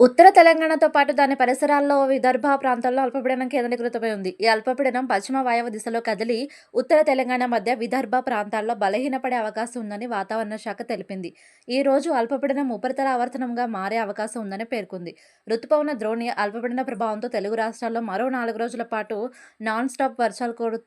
ఉత్తర తెలంగాణతో పాటు దాని పరిసరాల్లో విదర్భ ప్రాంతాల్లో అల్పపీడనం కేంద్రీకృతమై ఉంది. ఈ అల్పపీడనం పశ్చిమ వాయవ్య దిశలో కదిలి ఉత్తర తెలంగాణ మధ్య విదర్భ ప్రాంతాల్లో బలహీనపడే అవకాశం ఉందని వాతావరణ శాఖ తెలిపింది. ఈ రోజు అల్పపీడనం ఉపరితల ఆవర్తనంగా మారే అవకాశం ఉందని పేర్కొంది. రుతుపవన ద్రోణి అల్పపీడన ప్రభావంతో తెలుగు రాష్ట్రాల్లో మరో నాలుగు రోజుల పాటు నాన్ స్టాప్ వర్షాలు కురు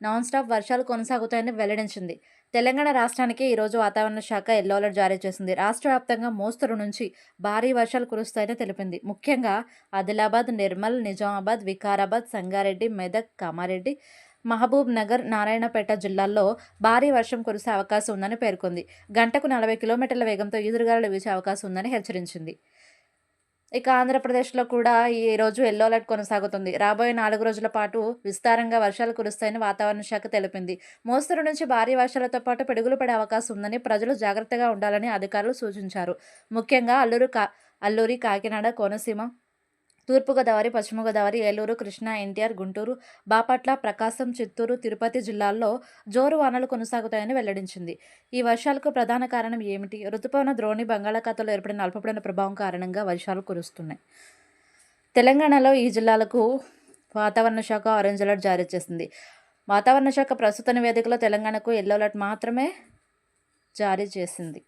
నాన్ స్టాప్ వర్షాలు కొనసాగుతాయని వెల్లడించింది. తెలంగాణ రాష్ట్రానికి ఈరోజు వాతావరణ శాఖ ఎల్లో అలర్ట్ జారీ చేసింది. రాష్ట్ర వ్యాప్తంగా మోస్తరు నుంచి భారీ వర్షాలు కురుస్తాయని తెలిపింది. ముఖ్యంగా ఆదిలాబాద్ నిర్మల్ నిజామాబాద్ వికారాబాద్ సంగారెడ్డి మెదక్ కామారెడ్డి మహబూబ్ నగర్ నారాయణపేట జిల్లాల్లో భారీ వర్షం కురిసే అవకాశం ఉందని పేర్కొంది. గంటకు నలభై కిలోమీటర్ల వేగంతో ఈదురుగాలు వీచే అవకాశం ఉందని హెచ్చరించింది. ఇక ఆంధ్రప్రదేశ్లో కూడా ఈ రోజు ఎల్లో అలర్ట్ కొనసాగుతుంది. రాబోయే నాలుగు రోజుల పాటు విస్తారంగా వర్షాలు కురుస్తాయని వాతావరణ శాఖ తెలిపింది. మోస్తరు నుంచి భారీ వర్షాలతో పాటు పిడుగులు పడే అవకాశం ఉందని ప్రజలు జాగ్రత్తగా ఉండాలని అధికారులు సూచించారు. ముఖ్యంగా అల్లూరు కా అల్లూరి కాకినాడ కోనసీమ తూర్పుగోదావరి పశ్చిమ గోదావరి ఏలూరు కృష్ణా ఎన్టీఆర్ గుంటూరు బాపట్ల ప్రకాశం చిత్తూరు తిరుపతి జిల్లాల్లో జోరు వానలు కొనసాగుతాయని వెల్లడించింది. ఈ వర్షాలకు ప్రధాన కారణం ఏమిటి? రుతుపవన ద్రోణి బంగాళాఖాతంలో ఏర్పడిన అల్పపడిన ప్రభావం కారణంగా వర్షాలు కురుస్తున్నాయి. తెలంగాణలో ఈ జిల్లాలకు వాతావరణ శాఖ ఆరెంజ్ అలర్ట్ జారీ చేసింది. వాతావరణ శాఖ ప్రస్తుత నివేదికలో తెలంగాణకు ఎల్లో అలర్ట్ మాత్రమే జారీ చేసింది.